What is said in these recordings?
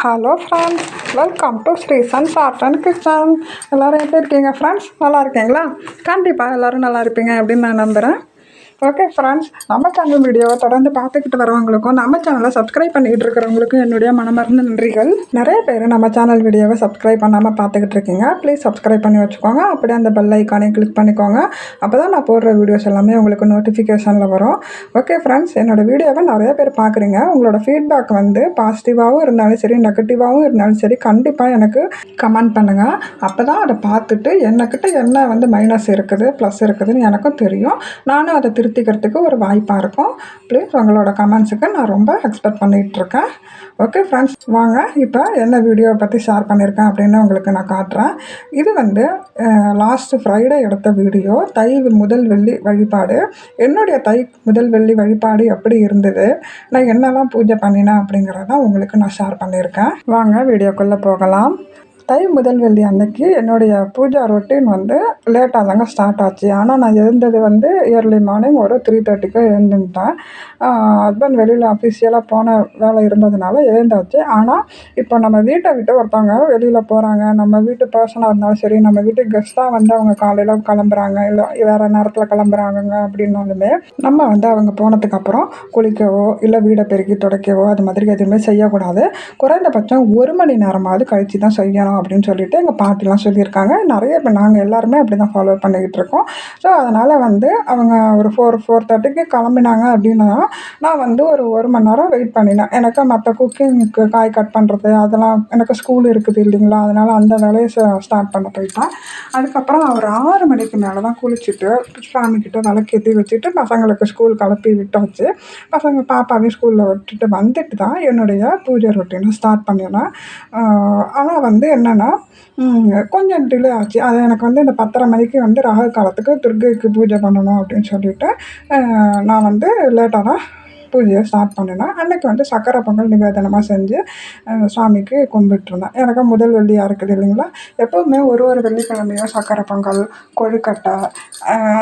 Hello friends welcome to Sri sons art and kitchen எல்லோரும் எப்படி இருக்கீங்க ஃப்ரெண்ட்ஸ் நல்லா இருக்கீங்களா? கண்டிப்பாக எல்லோரும் நல்லா இருப்பீங்க அப்படின்னு நான் நம்புகிறேன் ஓகே ஃப்ரெண்ட்ஸ் நம்ம சேனல் வீடியோவை தொடர்ந்து பார்த்துக்கிட்டு வரவங்களுக்கும் நம்ம சேனலை சப்ஸ்கிரைப் பண்ணிக்கிட்டு இருக்கிறவங்களுக்கும் என்னுடைய மனமார்ந்த நன்றிகள். நிறைய பேர் நம்ம சேனல் வீடியோவை சப்ஸ்கிரைப் பண்ணாமல் பார்த்துக்கிட்டு இருக்கீங்க. ப்ளீஸ் சப்ஸ்கிரைப் பண்ணி வச்சுக்கோங்க. அப்படியே அந்த பெல் ஐக்கானே கிளிக் பண்ணிக்கோங்க. அப்போ தான் நான் போடுற வீடியோஸ் எல்லாமே உங்களுக்கு நோட்டிஃபிகேஷனில் வரும். ஓகே ஃப்ரெண்ட்ஸ் என்னோடய வீடியோவை நிறைய பேர் பார்க்குறீங்க. உங்களோட ஃபீட்பேக் வந்து பாசிட்டிவாகவும் இருந்தாலும் சரி நெகட்டிவாகவும் இருந்தாலும் சரி கண்டிப்பாக எனக்கு கமெண்ட் பண்ணுங்கள் அப்போ தான் அதை பார்த்துட்டு என்னக்கிட்ட என்ன வந்து மைனஸ் இருக்குது ப்ளஸ் இருக்குதுன்னு எனக்கும் தெரியும். நானும் அதை திருத்திக்கிறதுக்கு ஒரு வாய்ப்பாக இருக்கும். ப்ளீஸ் உங்களோட கமெண்ட்ஸுக்கு நான் ரொம்ப எக்ஸ்பெக்ட் பண்ணிகிட்ருக்கேன் ஓகே ஃப்ரெண்ட்ஸ் வாங்க. இப்போ என்ன வீடியோவை பற்றி ஷேர் பண்ணியிருக்கேன் அப்படின்னு உங்களுக்கு நான் காட்டுறேன். இது வந்து லாஸ்ட் ஃப்ரைடே எடுத்த வீடியோ தை முதல் வெள்ளி வழிபாடு. என்னுடைய தை முதல் வெள்ளி வழிபாடு எப்படி இருந்தது? நான் என்னெல்லாம் பூஜை பண்ணினேன் அப்படிங்கிறத உங்களுக்கு நான் ஷேர் பண்ணியிருக்கேன் வாங்க வீடியோக்குள்ளே போகலாம். தை முதல் வெள்ளி அன்னைக்கு என்னுடைய பூஜா ரொட்டீன் வந்து லேட்டாக தாங்க ஸ்டார்ட் ஆச்சு. ஆனால் நான் எழுந்தது வந்து இயர்லி மார்னிங் ஒரு த்ரீ தேர்ட்டிக்கு எழுந்துட்டேன். ஹஸ்பண்ட் வெளியில் அஃபிஷியலாக போன வேலை இருந்ததுனால எழுந்தாச்சு. ஆனால் இப்போ நம்ம வீட்டை விட்டு ஒருத்தவங்க வெளியில் போகிறாங்க நம்ம வீட்டு பர்சனாக இருந்தாலும் சரி நம்ம வீட்டுக்கு கெஸ்ட்டாக வந்து அவங்க காலையில் கிளம்புறாங்க இல்லை வேறு நேரத்தில் கிளம்புறாங்க அப்படின்னாலுமே நம்ம வந்து அவங்க போனதுக்கப்புறம் குளிக்கவோ இல்லை வீடை பெருக்கி துடைக்கவோ அது மாதிரி எதுவுமே செய்யக்கூடாது. குறைந்தபட்சம் ஒரு மணி நேரமாவது கழித்து தான் செய்யணும் அப்படின்னு சொல்லிட்டு எங்கள் பாட்டிலாம் சொல்லியிருக்காங்க. நிறைய இப்போ நாங்கள் எல்லாருமே அப்படி தான் ஃபாலோ பண்ணிக்கிட்டு இருக்கோம். ஸோ அதனால் வந்து அவங்க ஒரு ஃபோர் ஃபோர் தேர்ட்டிக்கு கிளம்பினாங்க அப்படின்னா நான் வந்து ஒரு ஒரு மணி நேரம் வெயிட் பண்ணினேன். எனக்கு மற்ற குக்கிங்க்கு காய் கட் பண்ணுறது அதெல்லாம் எனக்கு ஸ்கூல் இருக்குது இல்லைங்களா? அதனால் அந்த வேலையை ஸ்டார்ட் பண்ண போயிட்டேன். அதுக்கப்புறம் ஒரு ஆறு மணிக்கு மேலே தான் குளிச்சுட்டு சாமிக்கிட்ட விளக்கேற்றி வச்சுட்டு பசங்களுக்கு ஸ்கூல் கிளப்பி விட்டாச்சு. பசங்க பாப்பாவையும் ஸ்கூலில் விட்டுட்டு வந்துட்டு தான் என்னுடைய பூஜை ரொட்டீனை ஸ்டார்ட் பண்ணினேன். ஆனால் வந்து என்ன என்னென்னா கொஞ்சம் டிலே ஆச்சு. அது எனக்கு வந்து இந்த பத்தரை மணிக்கு வந்து ராகு காலத்துக்கு துர்கைக்கு பூஜை பண்ணணும் அப்படின்னு சொல்லிட்டு நான் வந்து லேட்டாக தான் பூஜையை ஸ்டார்ட் பண்ணினேன் அன்றைக்கி வந்து சக்கரை பொங்கல் நிவேதனமாக செஞ்சு சாமிக்கு கும்பிட்டுருந்தேன். எனக்கு முதல் வெள்ளியாக இருக்குது இல்லைங்களா? எப்போவுமே ஒரு ஒரு வெள்ளிக்கிழமையும் சக்கரை பொங்கல் கொழுக்கட்டை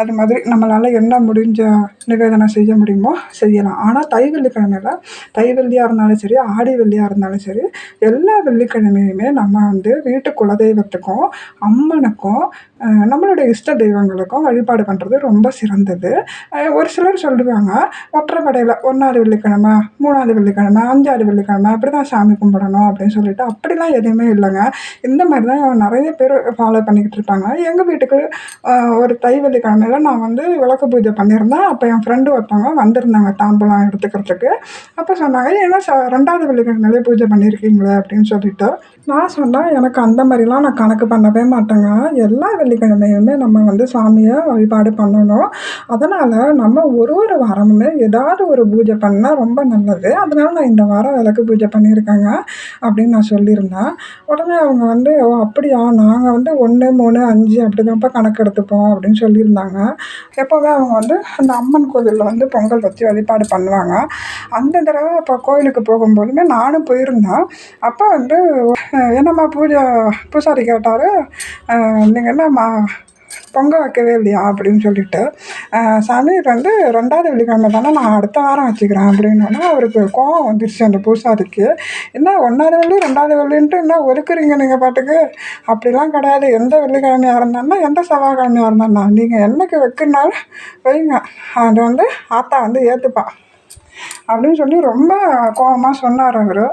அது மாதிரி நம்மளால் என்ன முடிஞ்ச நிவேதனம் செய்ய முடியுமோ செய்யலாம். ஆனால் தை வெள்ளிக்கிழமையில் தை வெள்ளியாக இருந்தாலும் சரி ஆடி வெள்ளியாக இருந்தாலும் சரி எல்லா வெள்ளிக்கிழமையுமே நம்ம வந்து வீட்டு குலதெய்வத்துக்கும் அம்மனுக்கும் நம்மளுடைய இஷ்ட தெய்வங்களுக்கும் வழிபாடு பண்ணுறது ரொம்ப சிறந்தது. ஒரு சிலர் சொல்லுவாங்க ஒற்றைப்படையில் ஒன்றாவது வெள்ளிக்கிழமை மூணாவது வெள்ளிக்கிழமை அஞ்சாவது வெள்ளிக்கிழமை அப்படி தான் சாமி கும்பிடணும் அப்படின்னு சொல்லிட்டு அப்படிலாம் எதுவுமே இல்லைங்க. இந்த மாதிரி தான் நிறைய பேர் ஃபாலோ பண்ணிக்கிட்டு இருப்பாங்க. எங்கள் வீட்டுக்கு ஒரு தை வெள்ளிக்கிழமையில் நான் வந்து விளக்கு பூஜை பண்ணியிருந்தேன். அப்போ என் ஃப்ரெண்டு ஒருத்தவங்க வந்திருந்தாங்க தாம்பூலம் எடுத்துக்கிறதுக்கு. அப்போ சொன்னாங்க ஏன்னா ச ரெண்டாவது வெள்ளிக்கிழமையிலே பூஜை பண்ணியிருக்கீங்களே? அப்படின்னு சொல்லிட்டு. நான் சொன்னேன் எனக்கு அந்த மாதிரிலாம் நான் கணக்கு பண்ணவே மாட்டேங்க. எல்லா வெள்ளிக்கிழமையுமே நம்ம வந்து சாமியை வழிபாடு பண்ணணும். அதனால் நம்ம ஒரு ஒரு வாரமுமே ஏதாவது ஒரு பூஜை பூஜை பண்ணால் ரொம்ப நல்லது. அதனால நான் இந்த வாரம் விளக்கு பூஜை பண்ணியிருக்கேங்க அப்படின்னு நான் சொல்லியிருந்தேன். உடனே அவங்க வந்து ஓ அப்படியா? நாங்கள் வந்து ஒன்று மூணு அஞ்சு அப்படி தான்ப்பா கணக்கு எடுத்துப்போம் அப்படின்னு சொல்லியிருந்தாங்க. எப்போவே அவங்க வந்து அந்த அம்மன் கோவிலில் வந்து பொங்கல் வச்சு வழிபாடு பண்ணுவாங்க. அந்த தடவை இப்போ கோயிலுக்கு போகும்போதுமே நானும் போயிருந்தேன். அப்போ வந்து என்னம்மா பூஜை பூசாரி கேட்டார் நீங்கள் என்னம்மா பொங்க வைக்கவே இல்லையா அப்படின்னு சொல்லிட்டு. சாமி வந்து ரெண்டாவது வெள்ளிக்கிழமை தானே நான் அடுத்த வாரம் வச்சுக்கிறேன் அப்படின்னோடனே அவருக்கு கோவம் வந்துடுச்சு அந்த பூசாரிக்கு. என்ன ஒன்றாவது வெள்ளி ரெண்டாவது வெள்ளின்ட்டு என்ன ஒதுக்குறீங்க நீங்கள் பாட்டுக்கு? அப்படிலாம் கிடையாது. எந்த வெள்ளிக்கிழமையாக இருந்தாலும் எந்த செவ்வாய்க்கிழமையாக இருந்தாலும் நீங்கள் என்னைக்கு வைக்கிறனாலும் வைங்க. அது வந்து ஆத்தா வந்து ஏற்றுப்பா அப்படின்னு சொல்லி ரொம்ப கோபமாக சொன்னார் அவர்.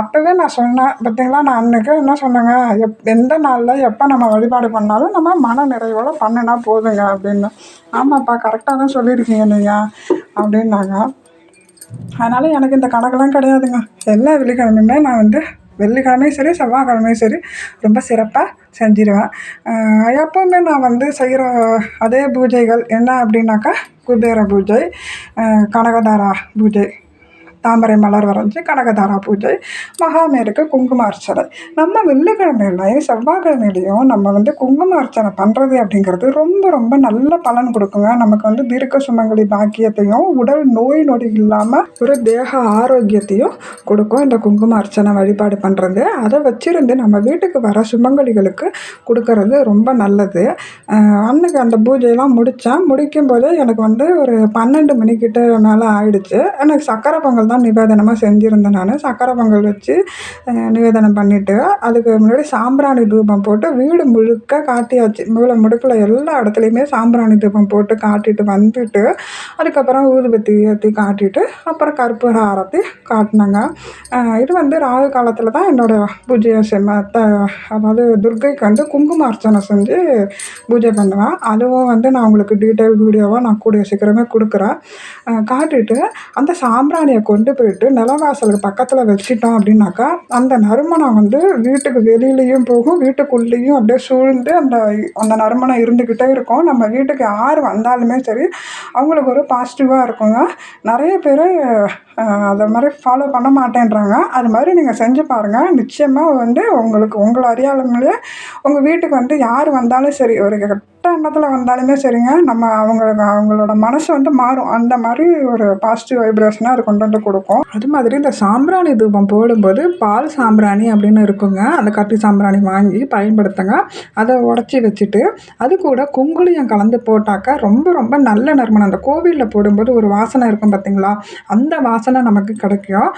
அப்போவே நான் சொன்னேன் பார்த்தீங்களா நான் அன்றைக்கே என்ன சொன்னேங்க? எப் எந்த நாளில் எப்போ நம்ம வழிபாடு பண்ணாலும் நம்ம மன நிறைவோடு பண்ணினா போதுங்க அப்படின்னு. ஆமாப்பா கரெக்டாக தான் சொல்லியிருக்கீங்க நீங்கள் அப்படின்னாங்க. அதனால் எனக்கு இந்த கணக்கெல்லாம் கிடையாதுங்க. எல்லா வெள்ளிக்கிழமையுமே நான் வந்து வெள்ளிக்கிழமையும் சரி செவ்வாய்க்கிழமையும் சரி ரொம்ப சிறப்பாக செஞ்சிடுவேன் எப்போவுமே நான் வந்து செய்கிற அதே பூஜைகள் என்ன அப்படின்னாக்கா குபேர பூஜை கனகதாரா பூஜை தாமரை மலர் வரைஞ்சி கனகதாரா பூஜை மகாமேருக்கு குங்கும அர்ச்சனை. நம்ம வெள்ளிக்கிழமையிலையும் செவ்வாய்க்கிழமையிலையும் நம்ம வந்து குங்கும அர்ச்சனை பண்ணுறது அப்படிங்கிறது ரொம்ப ரொம்ப நல்ல பலன் கொடுக்குங்க. நமக்கு வந்து தீர்க்க சுமங்கலி பாக்கியத்தையும் உடல் நோய் நொடி இல்லாமல் ஒரு தேக ஆரோக்கியத்தையும் கொடுக்கும். இந்த குங்கும அர்ச்சனை வழிபாடு பண்ணுறது அதை வச்சிருந்து நம்ம வீட்டுக்கு வர சுமங்கலிகளுக்கு கொடுக்கறது ரொம்ப நல்லது. அன்னைக்கு அந்த பூஜையெல்லாம் முடித்தேன் முடிக்கும் போது எனக்கு வந்து ஒரு பன்னெண்டு மணிக்கிட்ட மேலே ஆயிடுச்சு. எனக்கு சக்கரை பொங்கல் தான் தான் நிவேதனமாக செஞ்சுருந்தேன் நான். சக்கரை பொங்கல் வச்சு நிவேதனம் பண்ணிவிட்டு அதுக்கு முன்னாடி சாம்பிராணி தூபம் போட்டு வீடு முழுக்க காட்டியாச்சு. மூளை முடுக்கில் எல்லா இடத்துலையுமே சாம்பிராணி தூபம் போட்டு காட்டிட்டு வந்துட்டு அதுக்கப்புறம் ஊதுபத்தி ஏற்றி காட்டிட்டு அப்புறம் கற்பூர ஆரத்தி காட்டினாங்க. இது வந்து ராகு காலத்தில் தான் என்னோடய பூஜையை செம்ம அதாவது துர்க்கைக்கு வந்து குங்கும அர்ச்சனை செஞ்சு பூஜை பண்ணுவேன். அதுவும் வந்து நான் உங்களுக்கு டீட்டெயில் வீடியோவாக நான் கூடிய சீக்கிரமே கொடுக்குறேன். காட்டிட்டு அந்த சாம்பிராணியை கொண்டு போயிட்டு நிலவாசலுக்கு பக்கத்தில் வச்சிட்டோம் அப்படின்னாக்கா அந்த நறுமணம் வந்து வீட்டுக்கு வெளியிலையும் போகும் வீட்டுக்குள்ளேயும் அப்படியே சூழ்ந்து அந்த அந்த நறுமணம் இருந்துக்கிட்டே இருக்கும். நம்ம வீட்டுக்கு யார் வந்தாலுமே சரி அவங்களுக்கு ஒரு பாசிட்டிவாக இருக்குங்க. நிறைய பேர் அதை மாதிரி ஃபாலோ பண்ண மாட்டேன்றாங்க. அது மாதிரி நீங்கள் செஞ்சு பாருங்கள் நிச்சயமாக வந்து உங்களுக்கு உங்களை அறியாமலே உங்கள் வீட்டுக்கு வந்து யார் வந்தாலும் சரி ஒரு கெட்ட எண்ணத்தில் வந்தாலுமே சரிங்க. நம்ம அவங்களுக்கு அவங்களோட மனசு வந்து மாறும். அந்த மாதிரி ஒரு பாசிட்டிவ் வைப்ரேஷனாக அது கொண்டு வந்து கொடுக்கும். அது மாதிரி இந்த சாம்பிராணி தூபம் போடும்போது பால் சாம்பிராணி அப்படின்னு இருக்குங்க. அந்த கட்டி சாம்பிராணி வாங்கி பயன்படுத்துங்க. அதை உடச்சி வச்சுட்டு அது கூட குங்குளியம் கலந்து போட்டாக்கா ரொம்ப ரொம்ப நல்ல நறுமணம். அந்த கோவிலில் போடும்போது ஒரு வாசனை இருக்கும் பார்த்தீங்களா அந்த வாசனை நமக்கு கிடைக்கும்.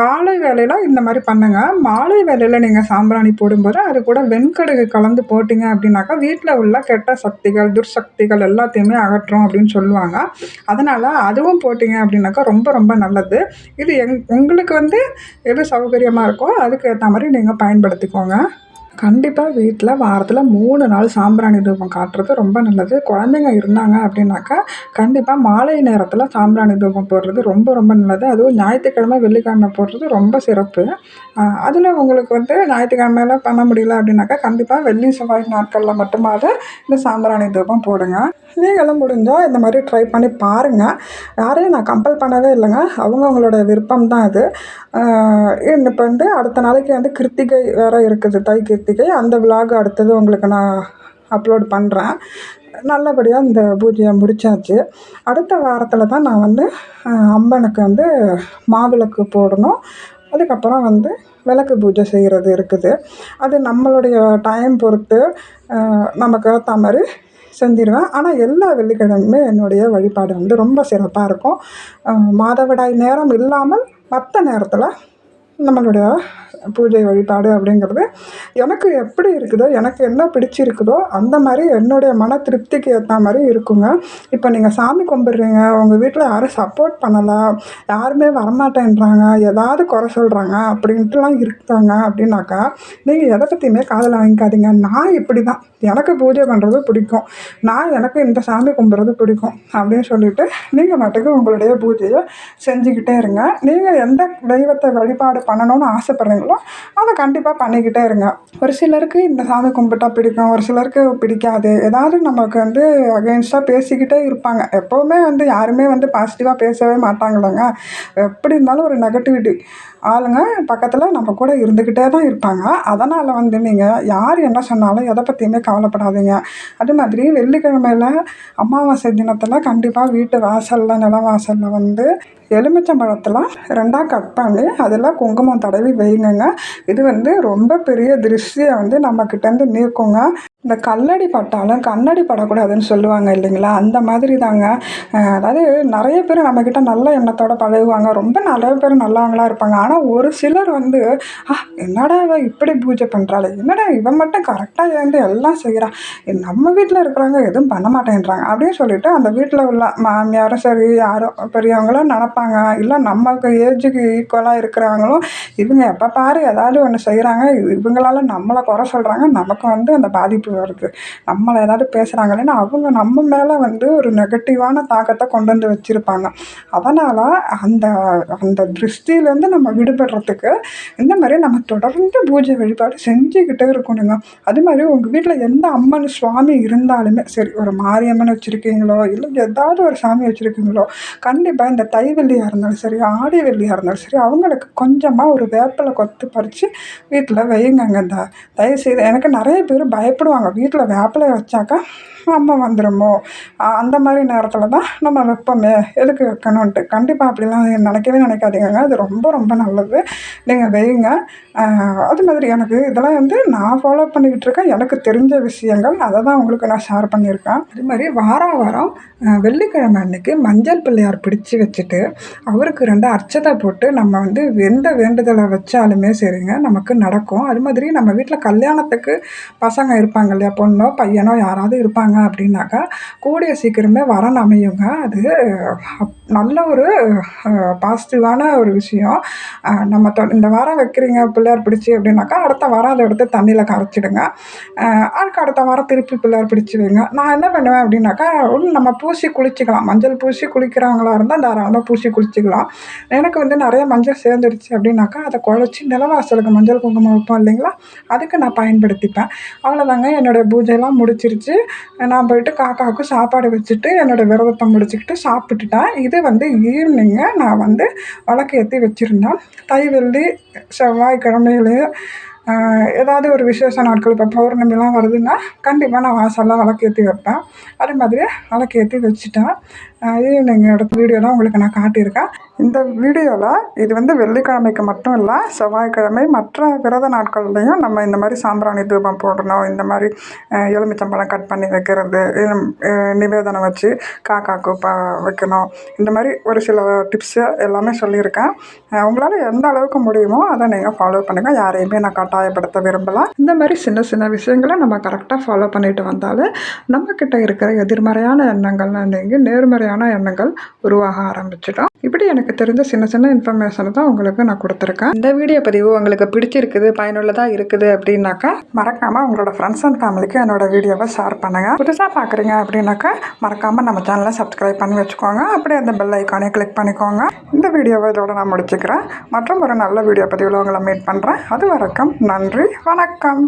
காலை வேலையில் இந்த மாதிரி பண்ணுங்க. மாலை வேலையில் நீங்கள் சாம்பிராணி போடும்போது அது கூட வெண்கடுகு கலந்து போட்டிங்க அப்படின்னாக்கா வீட்டில் உள்ள கெட்ட சக்திகள் துர்சக்திகள் எல்லாத்தையுமே அகற்றும் அப்படின்னு சொல்லுவாங்க. அதனால் அதுவும் போட்டிங்க அப்படின்னாக்கா ரொம்ப ரொம்ப நல்லது. இது எங் உங்களுக்கு வந்து எது சௌகரியமாக இருக்கோ அதுக்கு ஏற்ற மாதிரி நீங்கள் பயன்படுத்திக்கோங்க. கண்டிப்பாக வீட்டில் வாரத்தில் மூணு நாள் சாம்பிராணி தூபம் காட்டுறது ரொம்ப நல்லது. குழந்தைங்க இருந்தாங்க அப்படின்னாக்கா கண்டிப்பாக மாலை நேரத்தில் சாம்பிராணி தூபம் போடுறது ரொம்ப ரொம்ப நல்லது. அதுவும் ஞாயிற்றுக்கிழமை வெள்ளிக்கிழமை போடுறது ரொம்ப சிறப்பு. அதில் உங்களுக்கு வந்து ஞாயிற்றுக்கிழமையில பண்ண முடியல அப்படின்னாக்கா கண்டிப்பாக வெள்ளி செவ்வாய் நாட்களில் மட்டுமாவது இந்த சாம்பிராணி தூபம் போடுங்க. நீங்களும் முடிஞ்சால் இந்த மாதிரி ட்ரை பண்ணி பாருங்கள் யாரையும் நான் கம்பல் பண்ணவே இல்லைங்க. அவங்கவுங்களோட விருப்பம் தான் அது இப்போ வந்து அடுத்த நாளைக்கு வந்து கிருத்திகை வேறு இருக்குது தை கிருத்திகை அந்த விலாக் அடுத்தது உங்களுக்கு நான் அப்லோட் பண்ணுறேன் நல்லபடியாக இந்த பூஜையை முடிச்சாச்சு. அடுத்த வாரத்தில் தான் நான் வந்து அம்மனுக்கு வந்து மாவிளக்கு போடணும். அதுக்கப்புறம் வந்து விளக்கு பூஜை செய்கிறது இருக்குது. அது நம்மளுடைய டைம் பொறுத்து நமக்கு ஏற்ற மாதிரி செஞ்சிருவேன். ஆனால் எல்லா வெள்ளிக்கிழமையுமே என்னுடைய வழிபாடு வந்து ரொம்ப சிறப்பாக இருக்கும். மாதவிடாய் நேரம் இல்லாமல் மற்ற நேரத்தில் நம்மளுடைய பூஜை வழிபாடு அப்படிங்கிறது எனக்கு எப்படி இருக்குதோ எனக்கு என்ன பிடிச்சிருக்குதோ அந்த மாதிரி என்னுடைய மன திருப்திக்கு ஏற்ற மாதிரி இருக்குங்க. இப்போ நீங்கள் சாமி கும்பிட்றீங்க உங்கள் வீட்டில் யாரும் சப்போர்ட் பண்ணலை யாருமே வரமாட்டேன்றாங்க ஏதாவது குறை சொல்கிறாங்க அப்படின்ட்டுலாம் இருக்காங்க அப்படின்னாக்கா நீங்கள் எதை பற்றியுமே காதில் வாங்கிக்காதீங்க. நான் இப்படி தான் எனக்கு பூஜை பண்ணுறது பிடிக்கும். நான் எனக்கு இந்த சாமி கும்பிட்றது பிடிக்கும் அப்படின்னு சொல்லிட்டு நீங்கள் மட்டுக்கு உங்களுடைய பூஜையை செஞ்சுக்கிட்டே இருங்க. நீங்கள் எந்த தெய்வத்தை வழிபாடு பண்ணணும்னு ஆசைப்பட்றீங்களோ அதை கண்டிப்பாக பண்ணிக்கிட்டே இருங்க. ஒரு சிலருக்கு இந்த சாமி கும்பிட்டா பிடிக்கும் ஒரு சிலருக்கு பிடிக்காது. ஏதாவது நமக்கு வந்து அகெயின்ஸ்டாக பேசிக்கிட்டே இருப்பாங்க. எப்போவுமே வந்து யாருமே வந்து பாசிட்டிவாக பேசவே மாட்டாங்களாங்க. எப்படி இருந்தாலும் ஒரு நெகட்டிவிட்டி ஆளுங்க பக்கத்தில் நம்ம கூட இருந்துக்கிட்டே தான் இருப்பாங்க. அதனால் வந்து நீங்கள் யார் என்ன சொன்னாலும் எதை பற்றியுமே கவலைப்படாதீங்க. அது மாதிரி வெள்ளிக்கிழமையில் அமாவாசை தினத்தில் கண்டிப்பாக வீட்டு வாசலில் நில வாசலில் வந்து எலுமிச்சம்பழத்தில் ரெண்டாக கட் பண்ணி அதில் குங்குமம் தடவி வைங்கங்க. இது வந்து ரொம்ப பெரிய திருஷ்டியை வந்து நம்மக்கிட்டேருந்து நீக்குங்க. இந்த கல்லடி பட்டாலும் கண்ணடி படக்கூடாதுன்னு சொல்லுவாங்க இல்லைங்களா? அந்த மாதிரி தாங்க அதாவது நிறைய பேர் நம்மக்கிட்ட நல்ல எண்ணத்தோட பழகுவாங்க. ரொம்ப நிறைய பேர் நல்லவங்களா இருப்பாங்க. ஆனால் ஒரு சிலர் வந்து ஆ என்னடா இவ இப்படி பூஜை பண்ணுறாள் என்னடா இவன் மட்டும் கரெக்டாக இருந்து எல்லாம் செய்கிறா நம்ம வீட்டில் இருக்கிறவங்க எதுவும் பண்ண மாட்டேன்றாங்க. அப்படின்னு சொல்லிட்டு அந்த வீட்டில் உள்ள மாமியாரும் சரி யாரும் பெரியவங்களும் நினப்பாங்க. இல்லை நமக்கு ஏஜுக்கு ஈக்குவலாக இருக்கிறவங்களும் இவங்க எப்போ பாரு ஏதாவது ஒன்று செய்கிறாங்க இவங்களால நம்மளை குறை சொல்கிறாங்க நமக்கு வந்து அந்த பாதிப்பு வருது நம்மளை ஏதாவது பேசுகிறாங்களேன்னு அவங்க நம்ம மேலே வந்து ஒரு நெகட்டிவான தாக்கத்தை கொண்டு வந்து வச்சுருப்பாங்க. அதனால் அந்த அந்த திருஷ்டியிலேருந்து நம்ம விடுபடுறதுக்கு இந்த மாதிரி நம்ம தொடர்ந்து பூஜை வழிபாடு செஞ்சுக்கிட்டே இருக்கணுங்க. அது மாதிரி உங்கள் வீட்டில் எந்த அம்மன் சுவாமி இருந்தாலுமே சரி ஒரு மாரியம்மன் வச்சுருக்கீங்களோ இல்லை ஏதாவது ஒரு சாமி வச்சுருக்கீங்களோ கண்டிப்பாக இந்த தை வெள்ளியாக இருந்தாலும் சரி ஆடி வெள்ளியாக இருந்தாலும் சரி அவங்களுக்கு கொஞ்சமாக ஒரு வேப்பிலை கொத்து பறித்து வீட்டில் வையுங்கங்க. இந்த தயவுசெய்து எனக்கு நிறைய பேர் பயப்படுவாங்க. சொல்லுவாங்க. வீட்டில் வேப்பிலை வச்சாக்கா நம்ம வந்துடுமோ அந்த மாதிரி நேரத்தில் தான் நம்ம வைப்போமே. எதுக்கு வைக்கணுன்ட்டு கண்டிப்பாக அப்படிலாம் நினைக்கவே நினைக்காதீங்க அது ரொம்ப ரொம்ப நல்லது. நீங்கள் வைங்க. அது மாதிரி எனக்கு இதெல்லாம் வந்து நான் ஃபாலோ பண்ணிக்கிட்டு இருக்கேன். எனக்கு தெரிஞ்ச விஷயங்கள். அதை தான் உங்களுக்கு நான் ஷேர் பண்ணியிருக்கேன். அது மாதிரி வாரம் வாரம் வெள்ளிக்கிழமை அன்னைக்கு மஞ்சள் பிள்ளையார் பிடிச்சி வச்சுட்டு அவருக்கு ரெண்டு அர்ச்சதை போட்டு நம்ம வந்து எந்த வேண்டுதலை வச்சாலுமே சரிங்க. நமக்கு நடக்கும். அது மாதிரி நம்ம வீட்டில் கல்யாணத்துக்கு பசங்க இருப்பாங்க இல்லையா பொண்ணோ பையனோ யாராவது இருப்பாங்க அப்படின்னாக்கா கூடிய சீக்கிரமே வரன் அமையுங்க. அது நல்ல ஒரு பாசிட்டிவான ஒரு விஷயம். நம்ம தொ- இந்த வாரம் வைக்கிறீங்க பிள்ளையார் பிடிச்சி அப்படின்னாக்கா அடுத்த வாரம் அதை எடுத்து தண்ணியில் கரைச்சிடுங்க. அதுக்கு அடுத்த வாரம் திருப்பி பிள்ளையார் பிடிச்சி வைங்க. நான் என்ன பண்ணுவேன் அப்படின்னாக்கா ஒன்று நம்ம பூசி குளிச்சிக்கலாம். மஞ்சள் பூசி குளிக்கிறவங்களா இருந்தால் தாராளமாக பூசி குளிச்சிக்கலாம். எனக்கு வந்து நிறைய மஞ்சள் சேர்ந்துடுச்சு அப்படின்னாக்கா அதை குழச்சி நிலவாசலுக்கு மஞ்சள் குங்குமம் வைப்போம் இல்லைங்களா? அதுக்கு நான் பயன்படுத்திப்பேன். அவ்வளோதாங்க என்னோடய பூஜையெல்லாம் முடிச்சிருச்சு. நான் போயிட்டு காக்காவுக்கு சாப்பாடு வச்சுட்டு என்னோடய விரதத்தை முடிச்சுக்கிட்டு சாப்பிட்டுட்டேன் இது வந்து ஈவினிங்கு நான் வந்து விளக்கு ஏற்றி வச்சுருந்தேன் தை வெள்ளி செவ்வாய்க்கிழமையிலே ஏதாவது ஒரு விசேஷ நாட்கள் இப்போ பௌர்ணமிலாம் வருதுன்னா கண்டிப்பாக நான் வாசலில் விளக்கேற்றி வைப்பேன். அதே மாதிரி விளக்கேற்றி வச்சுட்டேன் ஈவினிங் எடுத்த வீடியோலாம் உங்களுக்கு நான் காட்டியிருக்கேன். இந்த வீடியோவில் இது வந்து வெள்ளிக்கிழமைக்கு மட்டும் இல்லை செவ்வாய்க்கிழமை மற்ற விரத நாட்கள்லையும் நம்ம இந்த மாதிரி சாம்பிராணி தூபம் போடணும் இந்த மாதிரி எலுமிச்சம்பழம் கட் பண்ணி வைக்கிறது நிவேதனம் வச்சு காக்கா ப வைக்கணும் இந்த மாதிரி ஒரு சில டிப்ஸு எல்லாமே சொல்லியிருக்கேன். உங்களால் எந்த அளவுக்கு முடியுமோ அதை நீங்கள் ஃபாலோ பண்ணுங்கள் யாரையுமே நான் கட்டாயப்படுத்த விரும்பலை. இந்த மாதிரி சின்ன சின்ன விஷயங்களை நம்ம கரெக்டாக ஃபாலோ பண்ணிட்டு வந்தாலே நம்மக்கிட்ட இருக்கிற எதிர்மறையான எண்ணங்கள்லாம் நேர்மறை நேர்மறையான எண்ணங்கள் உருவாக ஆரம்பிச்சிடும் இப்படி எனக்கு தெரிஞ்ச சின்ன சின்ன இன்ஃபர்மேஷனை தான் உங்களுக்கு நான் கொடுத்துருக்கேன். இந்த வீடியோ பதிவு உங்களுக்கு பிடிச்சிருக்குது பயனுள்ளதாக இருக்குது அப்படின்னாக்கா மறக்காமல் உங்களோட ஃப்ரெண்ட்ஸ் அண்ட் ஃபேமிலிக்கு என்னோட வீடியோவை ஷேர் பண்ணுங்கள் புதுசாக பார்க்குறீங்க அப்படின்னாக்கா மறக்காமல் நம்ம சேனலை சப்ஸ்கிரைப் பண்ணி வச்சுக்கோங்க. அப்படியே அந்த பெல் ஐக்கானே கிளிக் பண்ணிக்கோங்க. இந்த வீடியோவை இதோட நான் முடிச்சுக்கிறேன். மற்றும் ஒரு நல்ல வீடியோ பதிவில் உங்களை மீட் பண்ணுறேன் அது வரைக்கும் நன்றி வணக்கம்.